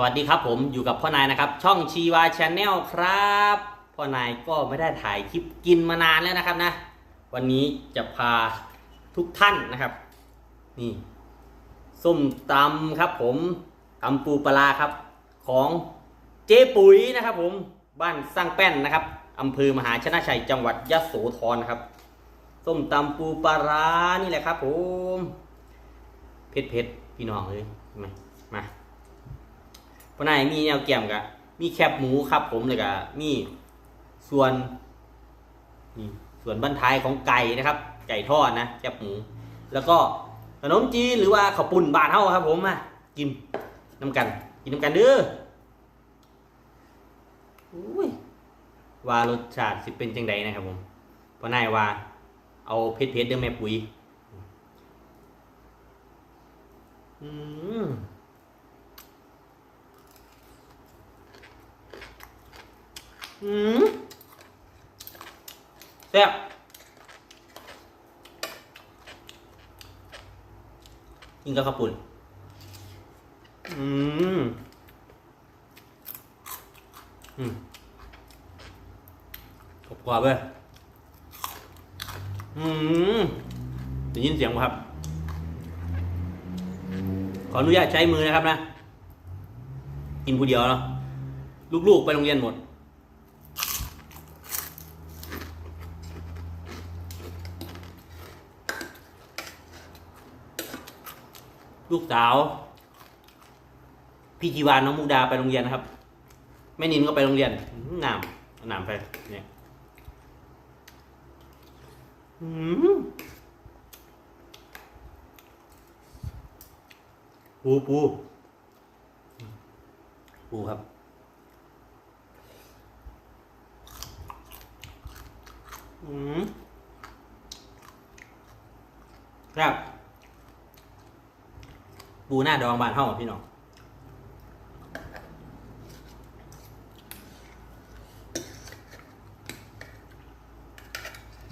สวัสดีครับผมอยู่กับพ่อนายนะครับ ช่องชีวาชาแนลครับ พ่อนายก็ไม่ได้ถ่ายคลิปกินมานานแล้วนะครับนะ วันนี้จะพาทุกท่านนะครับ นี่ ส้มตำครับผมตำปูปลาครับ ของเจ๊ปุ๋ยนะครับ ผมบ้านสร้างแป้นนะครับอำเภอมหาชนะชัยจังหวัดยะโสธรนะครับ ส้มตำปูปลานี่แหละครับ ผมเผ็ดเผ็ดๆพี่น้องเลยมามา พนายมีแนวแกมกะมีแคบหมูครับ ผมเลยกะมีส่วนนี่ส่วนบั้นท้ายของไก่นะครับ ไก่ทอดนะแคบหมู แล้วก็ขนมจีนหรือว่าข้าวปุ่นบานเฮาครับ ผมมากินน้ำกัน กินน้ำกันเด้ออุ้ยว่ารสชาติสิเป็นจังใดนะครับผมพอนายว่า เอาเพชรเพชรเด้อแม่ปุ๋ยอืม อืมแซ่บกินกับข้าวปุ่นอืมอืมกรอบกว่าเว้ยอืมได้ยินเสียงไหมครับ ขออนุญาตใช้มือนะครับนะ กินผู้เดียวเนาะลูกๆไปโรงเรียนหมด ลูกสาว พี่จีวานน้องมุกดาไปโรงเรียนนะครับ แม่นินก็ไปโรงเรียนหนามหนามไปเนี่ยอืมปูปูปูครับอืมครับ ปูหน้าดองบานเท่าพี่น้อง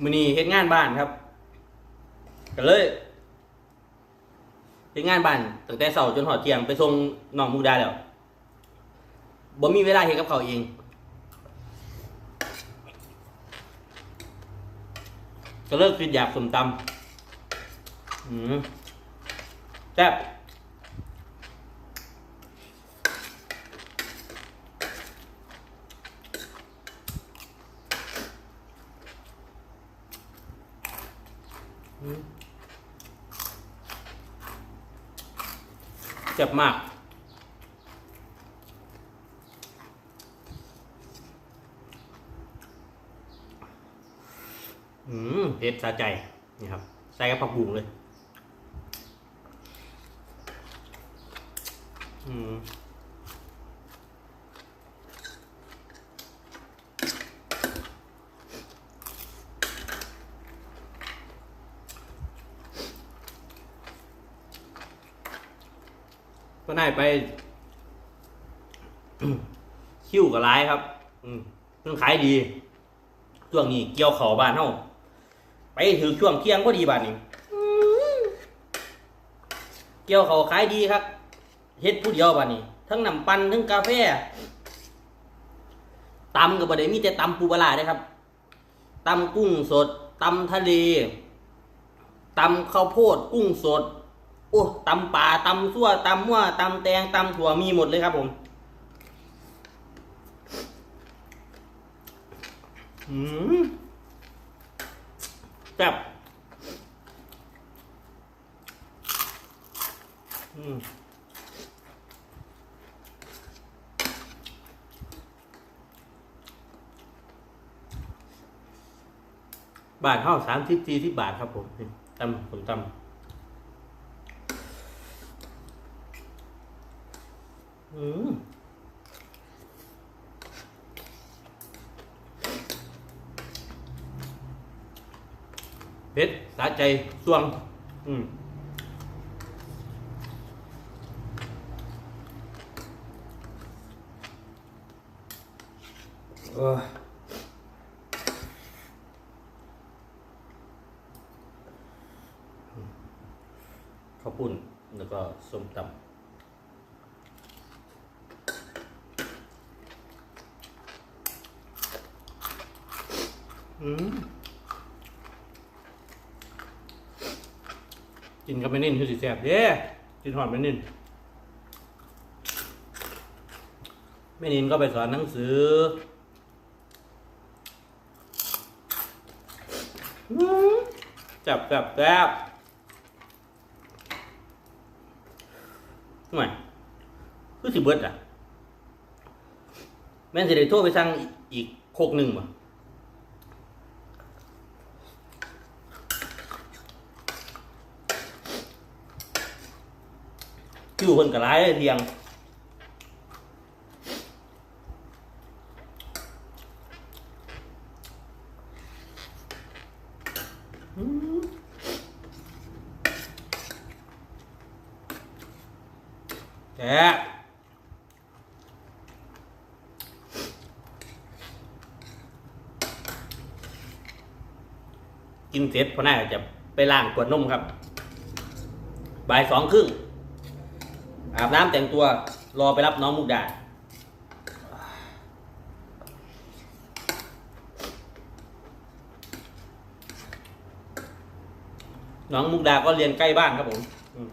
มือนี้เฮ็ดงานบ้านครับก็เลยเป็นงานบ้านตั้งแต่เสาร์จนหอดเที่ยงไปส่งน้องมุกดาแล้วบ่มีเวลาเฮ็ดกับเขาเองก็เลิกคิดอยากสมตำอืมแซ่บ เจ็บมาก อืมเผ็ดสะใจ นี่ครับ ใส่กับผักบุ้งเลย อืม ก็น่ายไปคิ้วกับร้ายครับ อืมเพิ่งขายดี ช่วงนี้เกี่ยวขาบ้านเฮาไปถือช่วงเที่ยงพอดีบ้านนี้เกี่ยวเขาขายดีครับเฮ็ดผู้เดียวบ้านนี้ ทั้งน้ำปั่นทั้งกาแฟตำกับบ่ได้มีแต่ตำปูปลาร้าเด้ครับตำกุ้งสดตำทะเลตำข้าวโพดกุ้งสด อ้ตำป่าตำซั่วตำมั่วตำแตงตำถั่วมีหมดเลยครับผม อืมแซ่บอืมบาทเท่าสามสิบสี่สิบบาทครับผมตำผมตำ เผ็ดสะใจสวง อืมเข้าวปุ้น แล้วก็ส้มตำอืม กินกับไม่นิ่นคือสิแซ่บเด้กินหอดไม่นิ่นไม่นิ่นก็ไปสอนหนังสืออืมแซ่บแซ่บแซบทำไมคือสิเบิดอะ แม่นสิได้โทรไปสั่งอีกโคกหนึ่งบ่ คิวคนกับร้ายเรียงแกกินเสร็จพอหน้าจะไปล้างขวดนมครับ บ่ายสองครึ่ง อาบน้ำแต่งตัว รอไปรับน้องมุกดาน้องมุกดาก็เรียนใกล้บ้านครับผมอืม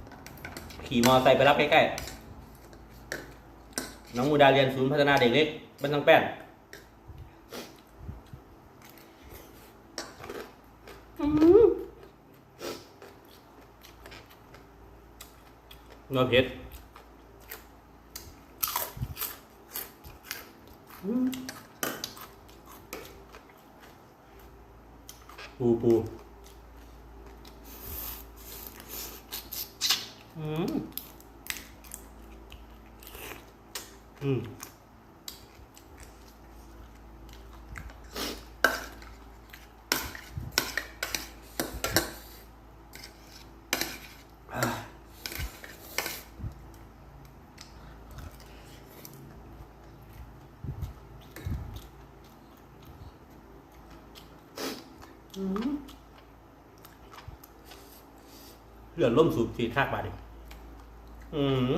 ขี่มอเตอร์ไซค์ไปรับใกล้ๆ น้องมุกดาเรียนศูนย์พัฒนาเด็กเล็กบ้านทังแป้นนัวเผ็ดปู ปูอืมอืม ลือล่มสูบฉีดคากบาดดิอืม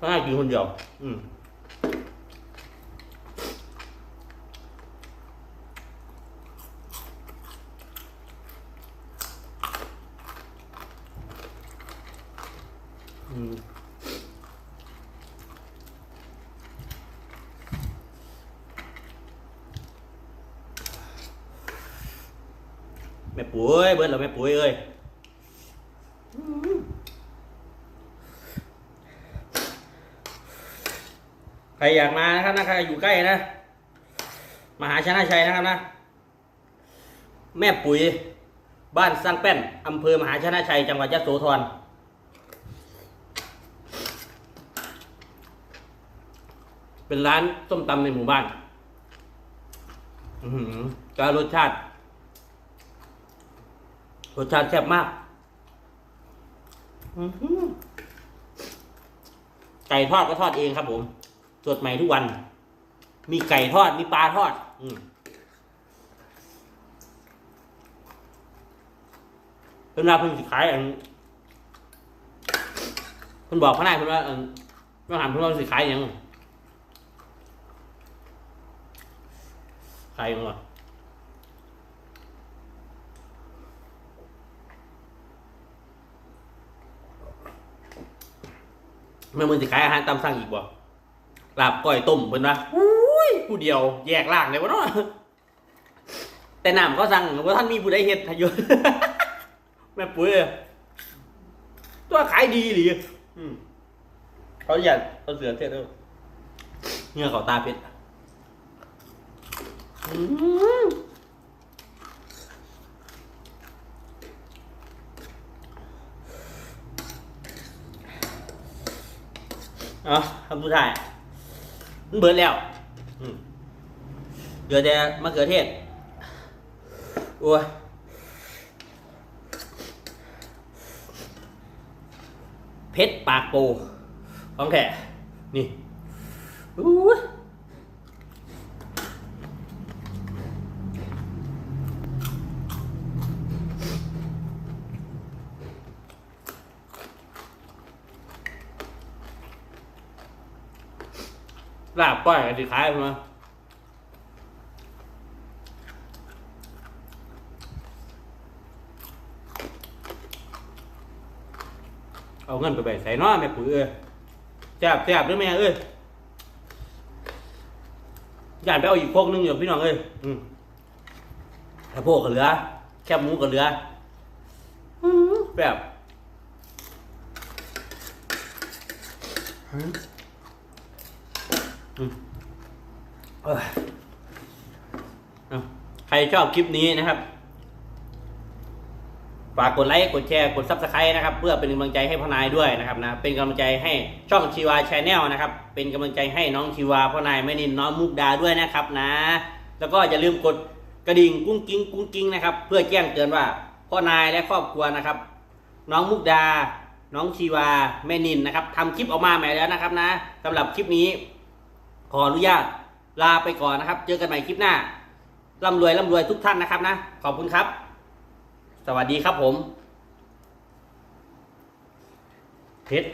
ก็ให้กินคนเดียว อืม แม่ปุ๋ยเบิร์ดเราแม่ปุ๋ยเอ้ยใครอยากมานะครับนะใครอยู่ใกล้นะมหาชนะชัยนะครับนะ แม่ปุ๋ย บ้านสร้างแป้นอำเภอมหาชนะชัย จังหวัดยะโสธร เป็นร้านส้มตำในหมู่บ้าน อือหือการรสชาติ รสชาติแซ่บมาก อือหือไก่ทอดก็ทอดเองครับ ผมสดใหม่ทุกวัน มีไก่ทอด มีปลาทอด อืมเป็นราเพิ่งสิขายอันเพิ่นบอกพนักเพิ่นว่าอันเพิ่นถามเพิ่นว่าสิขายยัง ขายหยังวะแม่มึงสิขายอาหารตามสั่งอีกบ่ลาบก้อยต้มเพิ่นว่าอุ้ยผู้เดียวแยกล่างเลยวะเนาะแต่น้ำก็สั่งว่าท่านมีผู้ใดเฮ็ดให้อยู่แม่ปุ้ยตัวขายดีหรืออืมเขาอยากเอาเสือเทศเด้อเงื่อเขาตาเพชร อืมเอะคำสุดท้ายมันเบิดแล้วเหลือแต่มะเขือเทศโอ้ยเพชรปากโปของแท้นี่อู้ ลาบก้อยกันสิขายมาเอาเงินไปแบ่งใส่น้อแม่ปุ๋ยเอ้ยแซ่บแซ่บด้วยแม่เอ้ยอยากไปเอาอีกพวกนึงอยู่พี่น้องเอ้ยอืมถ้าพวกก็เหลือ แคบหมูก็เหลือแบบมอืมเอ้ยเอา ใครชอบคลิปนี้นะครับ ฝากกดไลค์กดแชร์กดซับสไครต์นะครับ เพื่อเป็นกำลังใจให้พ่อนายด้วยนะครับนะเป็นกำลังใจให้ช่องชีวาชาแนลนะครับ เป็นกำลังใจให้น้องชีวาพ่อนายไม่นินน้องมุกดาด้วยนะครับนะ แล้วก็อย่าลืมกดกระดิ่งกุ้งกิ้งกุ้งกิ้งนะครับ เพื่อแจ้งเตือนว่าพ่อนายและครอบครัวนะครับ น้องมุกดา น้องชีวาแม่นินนะครับทำคลิปออกมาใหม่แล้วนะครับนะสำหรับคลิปนี้ขออนุญาต ลาไปก่อนนะครับ เจอกันใหม่คลิปหน้าร่ำรวยร่ำรวยทุกท่านนะครับนะ ขอบคุณครับ สวัสดีครับผมเพชร